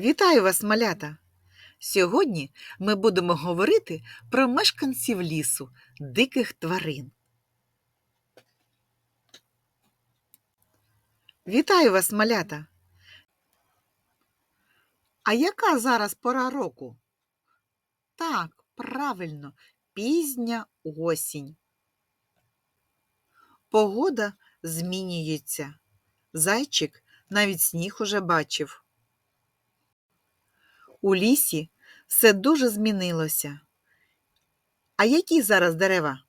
Вітаю вас, малята! Сьогодні ми будемо говорити про мешканців лісу, диких тварин. Вітаю вас, малята! А яка зараз пора року? Так, правильно, пізня осінь. Погода змінюється. Зайчик навіть сніг уже бачив. У лісі все дуже змінилося. А які зараз дерева?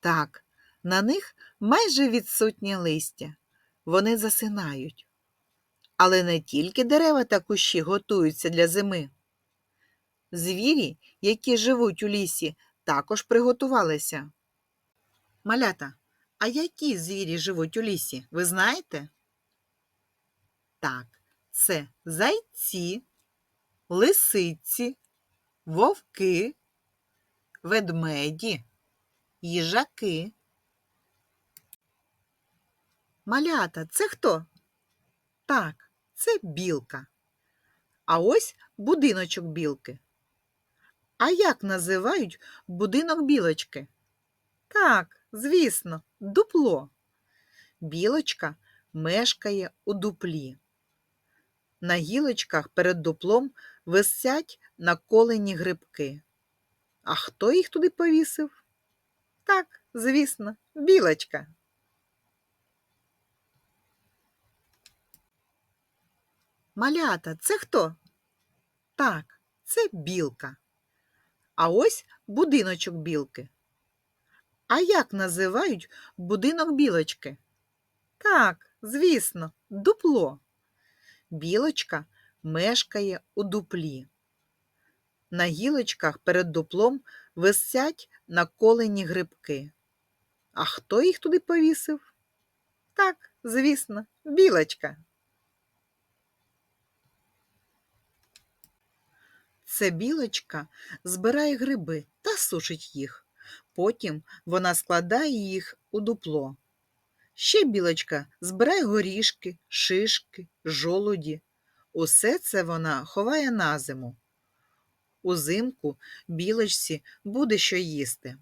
Так, на них майже відсутнє листя. Вони засинають. Але не тільки дерева та кущі готуються для зими. Звірі, які живуть у лісі, також приготувалися. Малята, а які звірі живуть у лісі, ви знаєте? Так, це зайці, лисиці, вовки, ведмеді, їжаки. Малята, це хто? Так, це білка. А ось будиночок білки. А як називають будинок білочки? Так, звісно, дупло. Білочка мешкає у дуплі. На гілочках перед дуплом висять наколені грибки. А хто їх туди повісив? Так, звісно, білочка. Малята, це хто? Так, це білка. А ось будиночок білки. А як називають будинок білочки? Так, звісно, дупло. Білочка мешкає у дуплі. На гілочках перед дуплом висять наколені грибки. А хто їх туди повісив? Так, звісно, білочка. Це білочка збирає гриби та сушить їх. Потім вона складає їх у дупло. Ще білочка збирає горішки, шишки, жолуді. Усе це вона ховає на зиму. Узимку білочці буде що їсти.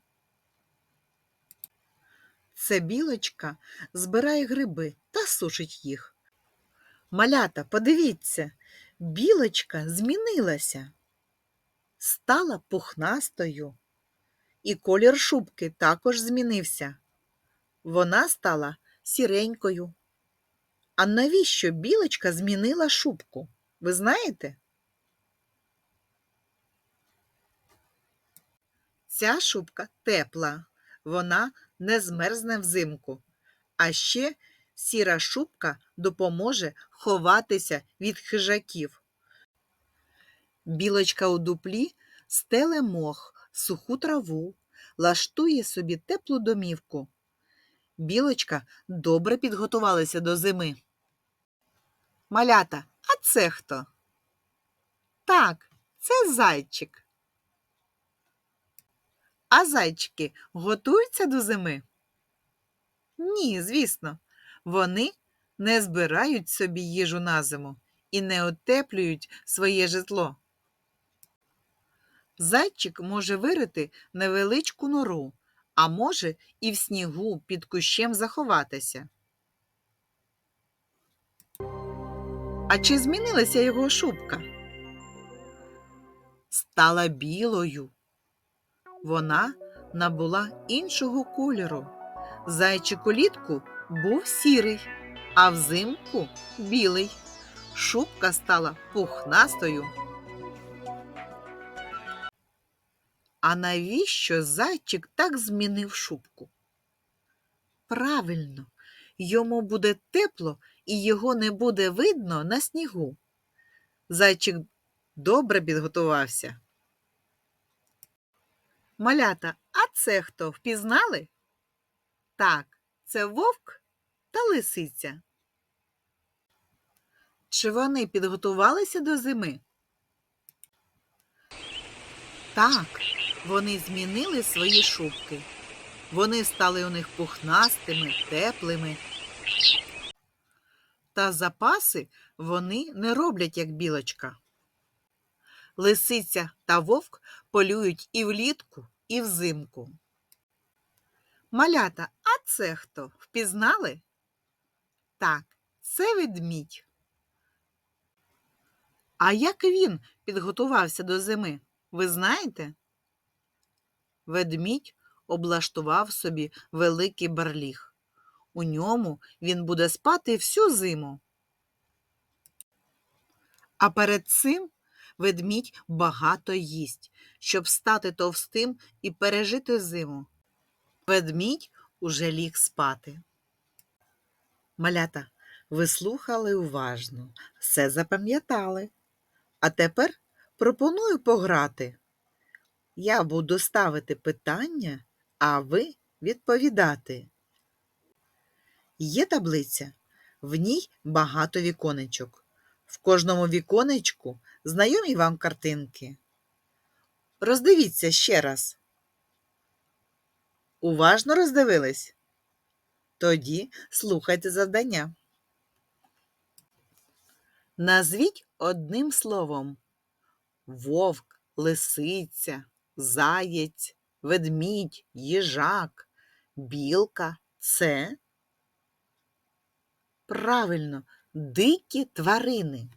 Це білочка збирає гриби та сушить їх. Малята, подивіться, білочка змінилася, стала пухнастою, і колір шубки також змінився. Вона стала сіренькою. А навіщо білочка змінила шубку? Ви знаєте? Ця шубка тепла, вона не змерзне взимку. А ще сіра шубка допоможе ховатися від хижаків. Білочка у дуплі стеле мох, суху траву, лаштує собі теплу домівку. Білочка добре підготувалася до зими. Малята, а це хто? Так, це зайчик. А зайчики готуються до зими? Ні, звісно, вони не збирають собі їжу на зиму і не отеплюють своє житло. Зайчик може вирити невеличку нору, а може і в снігу під кущем заховатися. А чи змінилася його шубка? Стала білою. Вона набула іншого кольору. Зайчик улітку був сірий, а взимку білий. Шубка стала пухнастою. А навіщо зайчик так змінив шубку? Правильно, йому буде тепло і його не буде видно на снігу. Зайчик добре підготувався. Малята, а це хто впізнали? Так, це вовк та лисиця. Чи вони підготувалися до зими? Так, вони змінили свої шубки. Вони стали у них пухнастими, теплими. та запаси вони не роблять, як білочка. Лисиця та вовк полюють і влітку, і взимку. Малята, а це хто? Впізнали? Так, це ведмідь. А як він підготувався до зими, ви знаєте? Ведмідь облаштував собі великий барліг. У ньому він буде спати всю зиму. А перед цим ведмідь багато їсть, щоб стати товстим і пережити зиму. Ведмідь уже ліг спати. Малята, ви слухали уважно, все запам'ятали. А тепер пропоную пограти. Я буду ставити питання, а ви відповідати. Є таблиця, в ній багато віконечок. В кожному віконечку знайомі вам картинки. Роздивіться ще раз. Уважно роздивились? Тоді слухайте завдання. Назвіть одним словом вовк, лисиця, заєць, ведмідь, їжак, білка це правильно дикі тварини.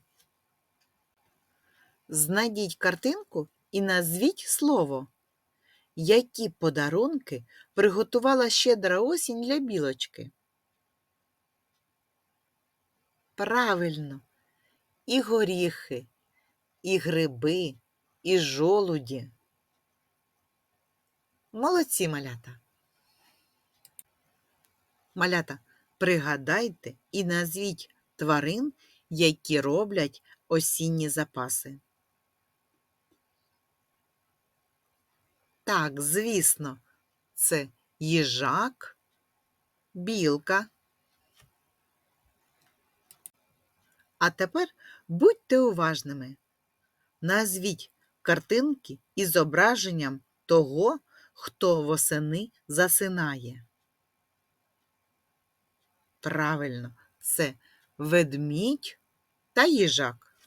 Знайдіть картинку і назвіть слово. Які подарунки приготувала щедра осінь для білочки? Правильно, і горіхи, і гриби, і жолуді. Молодці малята. Малята, пригадайте і назвіть тварин, які роблять осінні запаси. Так, звісно, це їжак, білка. А тепер будьте уважними. Назвіть картинки із зображенням того, хто восени засинає. Правильно, це ведмідь та їжак.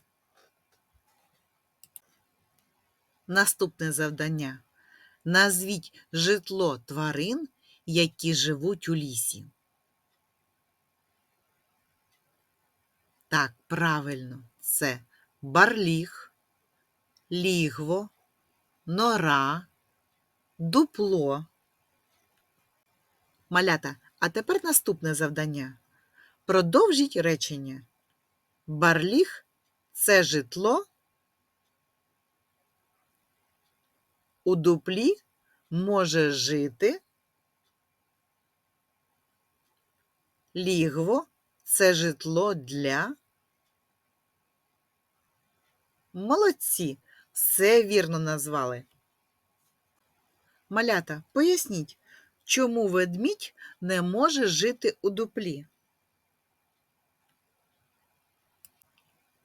Наступне завдання. Назвіть житло тварин, які живуть у лісі. Так, правильно, це барліг, лігво, нора, дупло. Малята, а тепер наступне завдання. Продовжіть речення. Барліг це житло. У дуплі може жити. Лігво це житло для. Молодці, все вірно назвали. Малята, поясніть, чому ведмідь не може жити у дуплі?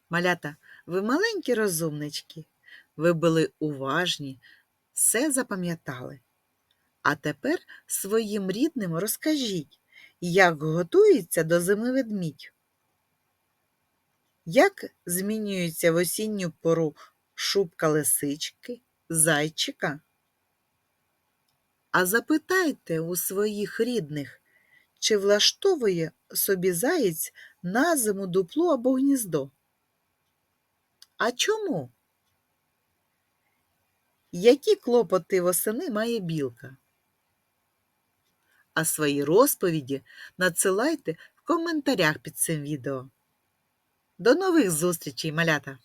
Малята, ви маленькі розумнички, ви були уважні, все запам'ятали. А тепер своїм рідним розкажіть, як готується до зими ведмідь. Як змінюється в осінню пору шубка лисички, зайчика? А запитайте у своїх рідних, чи влаштовує собі заєць на зиму дупло або гніздо? А чому? Які клопоти восени має білка? А свої розповіді надсилайте в коментарях під цим відео. До нових зустрічей, малята!